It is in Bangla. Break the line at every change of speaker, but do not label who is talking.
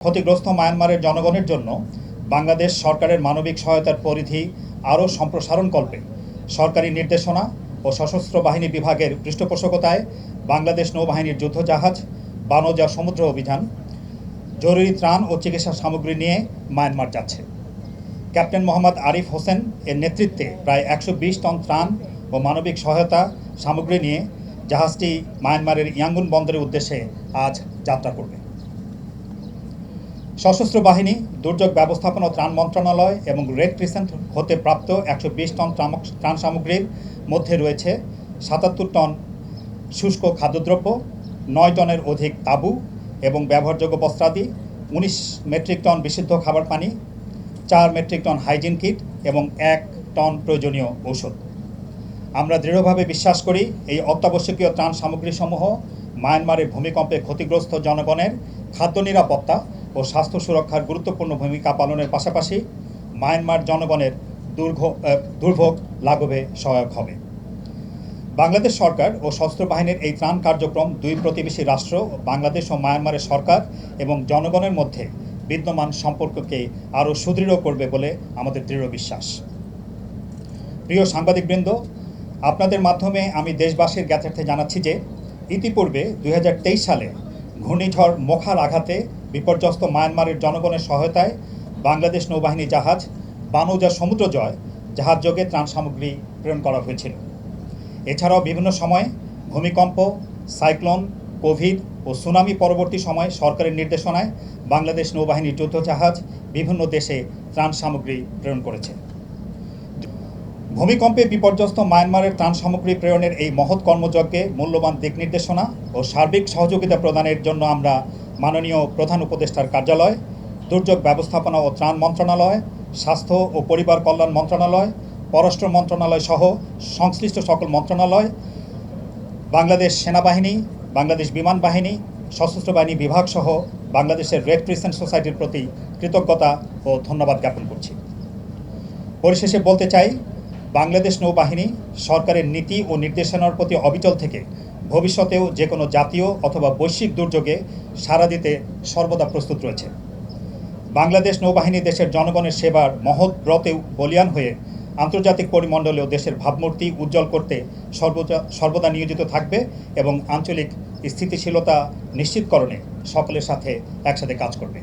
ক্ষতিগ্রস্ত মায়ানমারের জনগণের জন্য বাংলাদেশ সরকারের মানবিক সহায়তার পরিধি আরও সম্প্রসারণকল্পে সরকারি নির্দেশনা ও সশস্ত্র বাহিনী বিভাগের পৃষ্ঠপোষকতায় বাংলাদেশ নৌবাহিনীর যুদ্ধজাহাজ, বানজা সমুদ্র অভিযান, জরুরি ত্রাণ ও চিকিৎসা সামগ্রী নিয়ে মায়ানমার যাচ্ছে। ক্যাপ্টেন মোহাম্মদ আরিফ হোসেন এর নেতৃত্বে প্রায় একশো বিশ টন ত্রাণ ও মানবিক সহায়তা সামগ্রী নিয়ে জাহাজটি মায়ানমারের ইয়াঙ্গুন বন্দরের উদ্দেশ্যে আজ যাত্রা করবে। সশস্ত্র বাহিনী, দুর্যোগ ব্যবস্থাপনা ও ত্রাণ মন্ত্রণালয় এবং রেড ক্রিসেন্ট হতে প্রাপ্ত একশো বিশ টন ত্রাণ সামগ্রীর মধ্যে রয়েছে সাতাত্তর টন শুষ্ক খাদ্যদ্রব্য, নয় টনের অধিক তাবু এবং ব্যবহারযোগ্য বস্ত্রাদি, উনিশ মেট্রিক টন বিশুদ্ধ খাবার পানি, চার মেট্রিক টন হাইজিন কিট এবং এক টন প্রয়োজনীয় ঔষধ। আমরা দৃঢ়ভাবে বিশ্বাস করি এই অত্যাবশ্যকীয় ত্রাণ সামগ্রীসমূহ মায়ানমারের ভূমিকম্পে ক্ষতিগ্রস্ত জনগণের খাদ্য নিরাপত্তা ও স্বাস্থ্য সুরক্ষার গুরুত্বপূর্ণ ভূমিকা পালনের পাশাপাশি মায়ানমার জনগণের দুর্ঘ দুর্ভোগ লাঘবে সহায়ক হবে। বাংলাদেশ সরকার ও সশস্ত্র বাহিনীর এই ত্রাণ কার্যক্রম দুই প্রতিবেশী রাষ্ট্র, বাংলাদেশ ও মায়ানমারের সরকার এবং জনগণের মধ্যে বিদ্যমান সম্পর্ককে আরও সুদৃঢ় করবে বলে আমাদের দৃঢ় বিশ্বাস। প্রিয় সাংবাদিকবৃন্দ, আপনাদের মাধ্যমে আমি দেশবাসীর জ্ঞাতার্থে জানাচ্ছি যে ইতিপূর্বে দুই হাজার তেইশ সালে ঘূর্ণিঝড় মোখার আঘাতে বিপর্যস্ত মায়ানমারের জনগণের সহায়তায় বাংলাদেশ নৌবাহিনী জাহাজ বানৌজা সমুদ্র জয় জাহাজ যোগে ত্রাণ সামগ্রী প্রেরণ করা হয়েছিল। এছাড়াও বিভিন্ন সময়ে ভূমিকম্প, সাইক্লোন, কোভিড ও সুনামি পরবর্তী সময়ে সরকারের নির্দেশনায় বাংলাদেশ নৌবাহিনীর যুদ্ধজাহাজ বিভিন্ন দেশে ত্রাণ সামগ্রী প্রেরণ করেছে। ভূমিকম্পে বিপর্যস্ত মায়ানমারের ত্রাণ সামগ্রী প্রেরণের এই মহৎ কর্মযজ্ঞে মূল্যবান দিক নির্দেশনা ও সার্বিক সহযোগিতা প্রদানের জন্য আমরা মাননীয় প্রধান উপদেষ্টার কার্যালয়, দুর্যোগ ব্যবস্থাপনা ও ত্রাণ মন্ত্রণালয়, স্বাস্থ্য ও পরিবার কল্যাণ মন্ত্রণালয়, পররাষ্ট্র মন্ত্রণালয় সহ সংশ্লিষ্ট সকল মন্ত্রণালয়, বাংলাদেশ সেনাবাহিনী, বাংলাদেশ বিমান বাহিনী, সশস্ত্র বাহিনী বিভাগ সহ বাংলাদেশের রেড ক্রিসেন্ট সোসাইটির প্রতি কৃতজ্ঞতা ও ধন্যবাদ জ্ঞাপন করছি। পরিশেষে বলতে চাই, বাংলাদেশ নৌবাহিনী সরকারের নীতি ও নির্দেশনার প্রতি অবিচল থেকে ভবিষ্যতেও যে কোনো জাতীয় অথবা বৈশ্বিক দুর্যোগে সাড়া দিতে সর্বদা প্রস্তুত রয়েছে। বাংলাদেশ নৌবাহিনী দেশের জনগণের সেবার মহৎ ব্রতেও বলিয়ান হয়ে আন্তর্জাতিক পরিমণ্ডলেও দেশের ভাবমূর্তি উজ্জ্বল করতে সর্বদা সর্বদা নিয়োজিত থাকবে এবং আঞ্চলিক স্থিতিশীলতা নিশ্চিতকরণে সকলের সাথে একসাথে কাজ করবে।